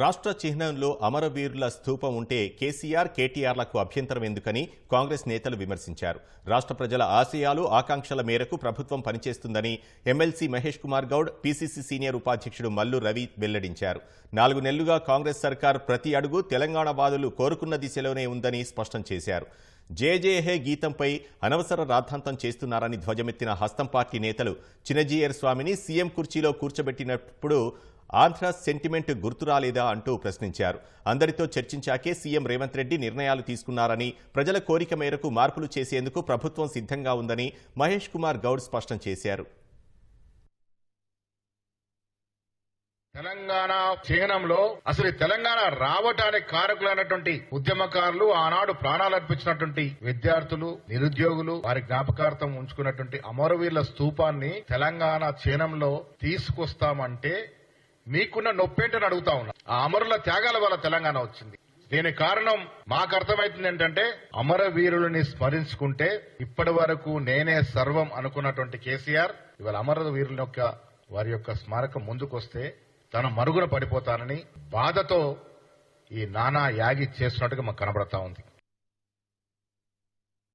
రాష్ట్ర చిహ్నంలో అమరవీరుల స్థూపం ఉంటే కేసీఆర్ కేటీఆర్లకు అభ్యంతరం ఎందుకని కాంగ్రెస్ నేతలు విమర్శించారు. రాష్ట్ర ప్రజల ఆశయాలు ఆకాంక్షల మేరకు ప్రభుత్వం పనిచేస్తుందని MLC Mahesh Kumar Goud PCC senior ఉపాధ్యక్షుడు మల్లు రవి వెల్లడించారు. నాలుగు నెలలుగా కాంగ్రెస్ సర్కార్ ప్రతి అడుగు తెలంగాణ బాధలు కోరుకున్న దిశలోనే ఉందని స్పష్టం చేశారు. జేజేహే గీతంపై అనవసర రాద్ధాంతం చేస్తున్నారని ధ్వజమెత్తిన హస్తం పార్టీ నేతలు చినజీయర్ స్వామిని సీఎం కుర్చీలో కూర్చోబెట్టినప్పుడు ఆంధ్ర సెంటిమెంట్ గుర్తురాలేదా అంటూ ప్రశ్నించారు. అందరితో చర్చించాకే సీఎం రేవంత్ రెడ్డి నిర్ణయాలు తీసుకున్నారని ప్రజల కోరిక మేరకు మార్పులు చేసేందుకు ప్రభుత్వం సిద్ధంగా ఉందని మహేష్ కుమార్ గౌడ్ స్పష్టం చేశారు. తెలంగాణ చిహ్నంలో అసలు తెలంగాణ రావటానికి కారకులైనటువంటి ఉద్యమకారులు ఆనాడు ప్రాణాలు అర్పించినటువంటి విద్యార్థులు నిరుద్యోగులు వారి జ్ఞాపకార్థం ఉంచుకున్నటువంటి అమరవీరుల స్తూపాన్ని తెలంగాణ చిహ్నంలో తీసుకొస్తామంటే మీకున్న నొప్పేంటని అడుగుతా ఉన్నా. ఆ అమరుల త్యాగాల వల్ల తెలంగాణ వచ్చింది. దీని కారణం మాకు అర్థమైతుంది ఏంటంటే అమరవీరులని స్మరించుకుంటే ఇప్పటి వరకు నేనే సర్వం అనుకున్నటువంటి కేసీఆర్. ఇవాళ అమరవీరుల యొక్క వారి యొక్క స్మారకం ముందుకొస్తే తన మరుగున పడిపోతానని బాధతో ఈ నానా యాగి చేస్తున్నట్టుగా మాకు కనబడతా ఉంది.